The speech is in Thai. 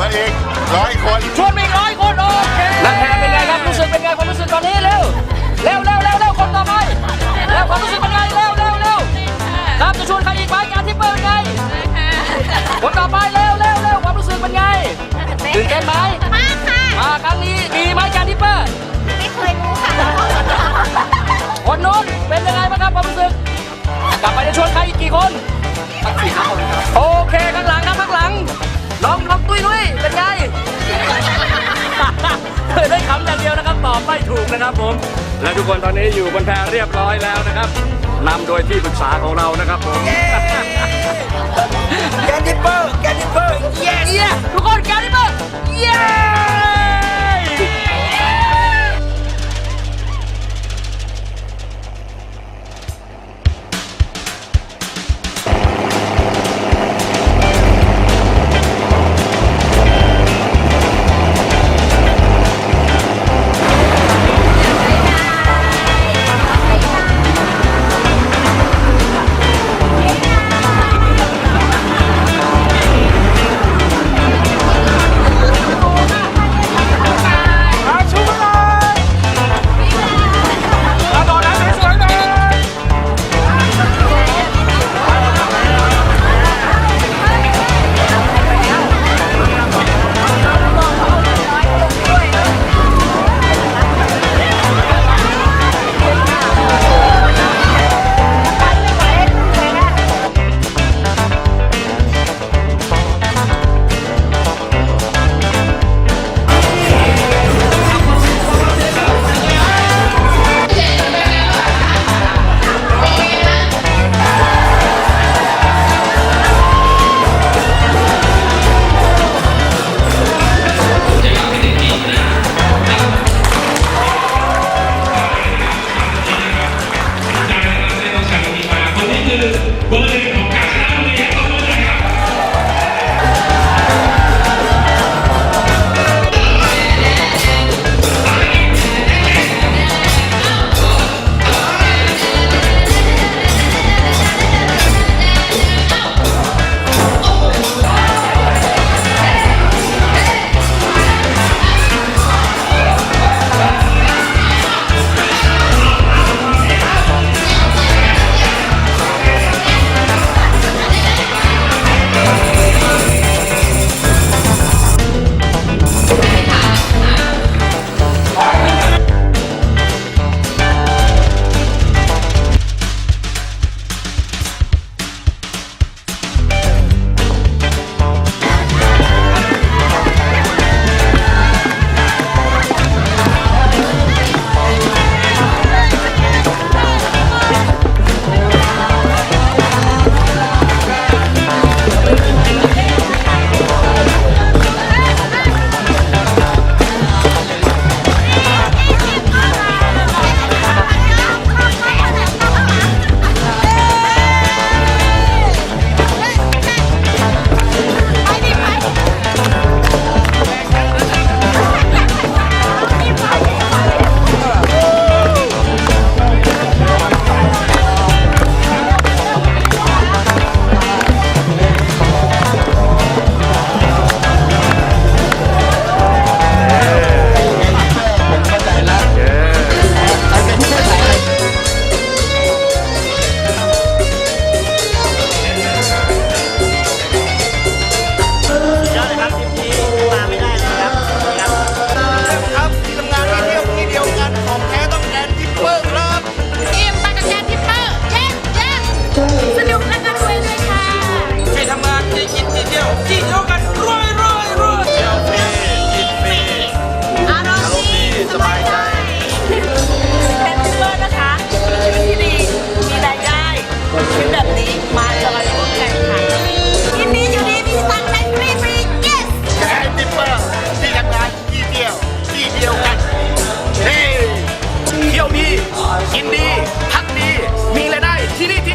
อีกตัวอีกร้อยคนชวนมีร้อยคนโอเคนักแข่งเป็นไงครับรู้สึกเป็นไงความรู้สึกตอนนี้เร็วเร็วเร็วเร็วเร็วคนต่อไปเร็วความรู้สึกเป็นไงเร็วเร็วเร็วครับจะชวนใครอีกไหมการทิปเปอร์เป็นไงคนต่อไปเร็วเร็วเร็วความรู้สึกเป็นไงตื่นเต้นไหมมากค่ะมาครั้งนี้ดีไหมการทิปเปอร์ไม่เคยรู้ค่ะคนนู้นเป็นยังไงบ้างครับความรู้สึกกลับไปจะชวนใครอีกกี่คนสี่ห้าคนครับโอเคข้างหลังครับข้างหลังน้อง ไม่ถูกนะครับผม และทุกคนตอนนี้อยู่บนแพเรียบร้อยแล้วนะครับนำโดยที่ปรึกษาของเรานะครับผม แกนดิปเปอร์แกนดิปเปอร์เย้เย้ ทุกคนแกนดิเปอร์เย้ กินดี พักดี มีรายได้ที่นี่